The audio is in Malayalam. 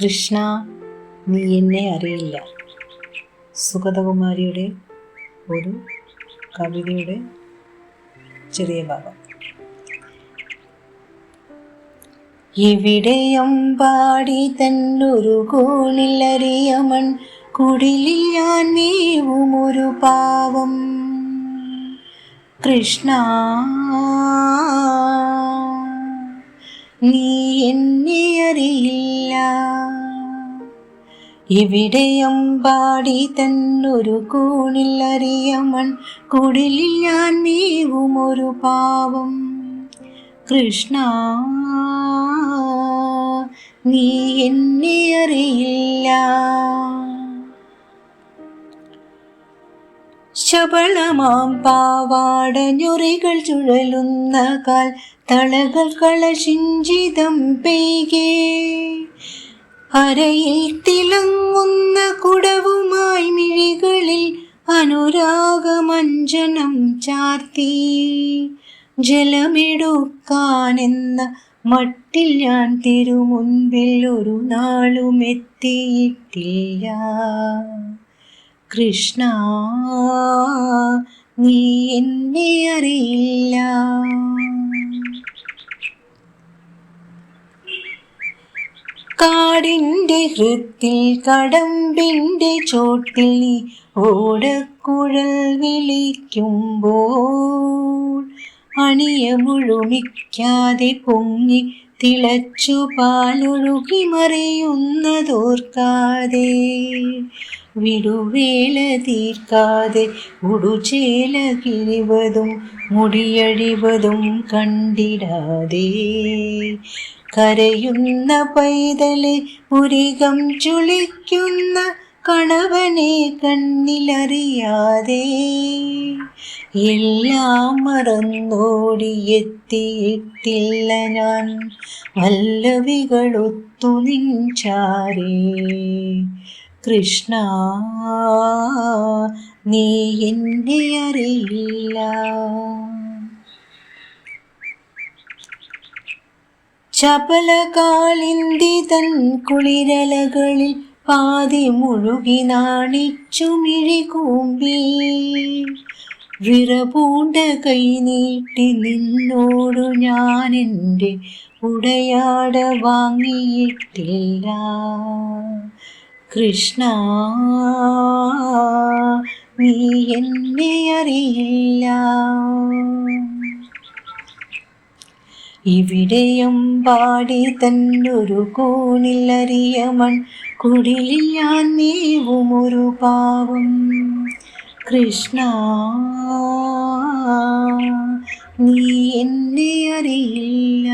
കൃഷ്ണ നീ എന്നെ അറിയില്ല. സുഗതകുമാരിയുടെ ഒരു കവിതയുടെ ചെറിയ ഭാഗം. ഇവിടെയും പാടി തന്നൊരു കോണിലറിയമൺ കുടിലിൽ ഞാൻ നീവും ഒരു പാവം. കൃഷ്ണ നീ അറിയില്ല ഇവിടെയും പാടി തന്നൊരു കൂണിൽ അറിയമൺ കുടിലിൽ ഞാൻ നീവും ഒരു പാവം. കൃഷ്ണ നീ എന്നെ അറിയില്ല. ശബളമാം പാവാട ഞൊറികൾ ചുഴലുന്ന കാൽ തളകൾ കളശിഞ്ചിതം പെയ്കേ. അരയിൽ തിളങ്ങുന്ന കുടവുമായി മിഴികളിൽ അനുരാഗമഞ്ജനം ചാർത്തി. ജലമെടുക്കാനെന്ന മട്ടിൽ ഞാൻ തിരുമുൻപിൽ ഒരു നാളും എത്തിയിട്ടില്ല കൃഷ്ണ നീ എന്നെ അറിയില്ല. കാടിന്റെ ഹൃത്തിൽ കടമ്പിന്റെ ചോട്ടിൽ ഓടക്കുഴൽ വിളിക്കുമ്പോൾ അണിയ മുഴുമിക്കാതെ പൊങ്ങി തിളച്ചു പാലൊഴുകി മറിയുന്നതോർക്കാതെ വിടുവേല തീർക്കാതെ ഉടുചേല കിഴിവതും മുടിയഴിവതും കണ്ടിടാതെ കരയുന്ന പൈതലെ പുരികം ചുളിക്കുന്ന കണവനെ കണ്ണിലറിയാതെ എല്ലാം മറന്നോടിയെത്തിയിട്ടില്ല ഞാൻ. വല്ലവികളൊത്തു നിഞ്ചാരേ. കൃഷ്ണ നീ എന്നെ അറിയില്ല. ചപലകാലിന്തി തൻ കുളിരലകളിൽ പാതി മുഴുകി നാണിച്ചു മിഴികൂമ്പി വിറപൂണ്ട കൈ നീട്ടി നിന്നോടു ഞാൻ എന്റെ ഉടയാട വാങ്ങിയിട്ടില്ല. കൃഷ്ണ നീ എന്നെ അറിയില്ല. ഇവിടെയും പാടി തന്നൊരു കോണിലറിയമൺ കുടിലിൽ കുടിലിയാൻ നീവും ഒരു പാവം. കൃഷ്ണ നീ എന്നെ അറിയില്ല.